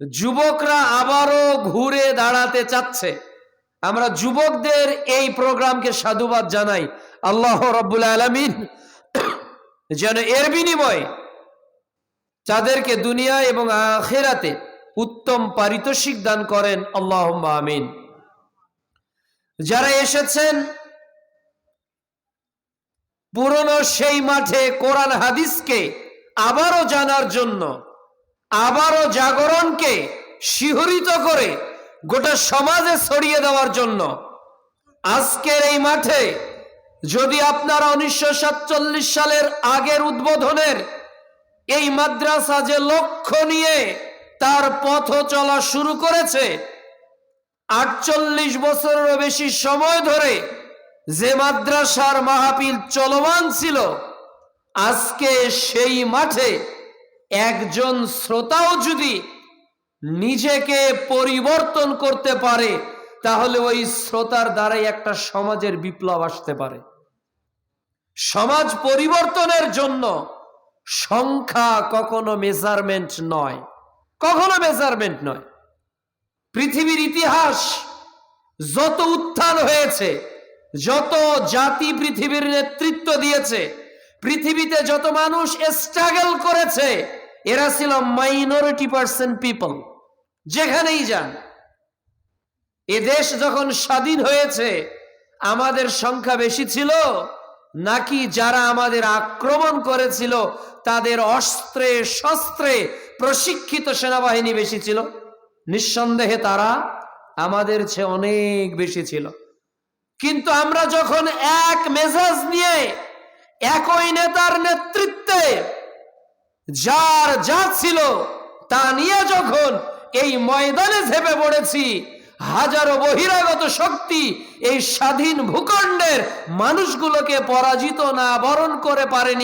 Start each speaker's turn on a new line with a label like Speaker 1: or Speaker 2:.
Speaker 1: যুবকরা আবারও ঘুরে দাঁড়াতে চাচ্ছে। আমরা যুবকদের এই প্রোগ্রামকে সাধুবাদ জানাই। আল্লাহ রব্বুল আলমিন যেন এর বিনিময়ে তাদেরকে দুনিয়া এবং আখেরাতে উত্তম পারিতোষিক দান করেন। আল্লাহ আমিন। যারা এসেছেন, পুরনো সেই মাঠে কোরআন হাদিসকে আবারও জানার জন্য আবারও জাগরণকে শিহরিত করে গোটা সমাজে ছড়িয়ে দেওয়ার জন্য আজকের এই মাঠে যদি আপনারা উনিশশো সাতচল্লিশ সালের আগের উদ্বোধনের এই মাদ্রাসা যে লক্ষ্য নিয়ে তার পথ চলা শুরু করেছে, আটচল্লিশ বছরেরও বেশি সময় ধরে যে মাদ্রাসার মাহফিল চলমান ছিল, আজকে সেই মাঠে একজন শ্রোতাও যদি নিজেকে পরিবর্তন করতে পারে, তাহলে ওই শ্রোতার দ্বারাই একটা সমাজের বিপ্লব আসতে পারে। সমাজ পরিবর্তনের জন্য সংখ্যা কখনো মেজারমেন্ট নয়। কখনো মেজারমেন্ট নয়। পৃথিবীর ইতিহাস যত উত্থান হয়েছে, যত জাতি পৃথিবীর নেতৃত্ব দিয়েছে, পৃথিবীতে যত মানুষ স্ট্রাগল করেছে এরা ছিল মাইনরিটি পার্সেন্ট পিপল যেখানেই যান। এ দেশ যখন স্বাধীন হয়েছে, আমাদের সংখ্যা বেশি ছিল, নাকি যারা আমাদের আক্রমণ করেছিল, তাদের অস্ত্রে, শস্ত্রে প্রশিক্ষিত সেনাবাহিনী বেশি ছিল? নিঃসন্দেহে তারা আমাদের চেয়ে অনেক বেশি ছিল। কিন্তু আমরা যখন এক মেজাজ নিয়ে, একই নেতার নেতৃত্বে যার যা ছিল তা নিয়ে যখন এই ময়দানে ঝেপে পড়েছি, হাজারো বহিরাগত শক্তি এই স্বাধীন ভূখণ্ডের মানুষগুলোকে পরাজিত না বরণ করে পারেনি।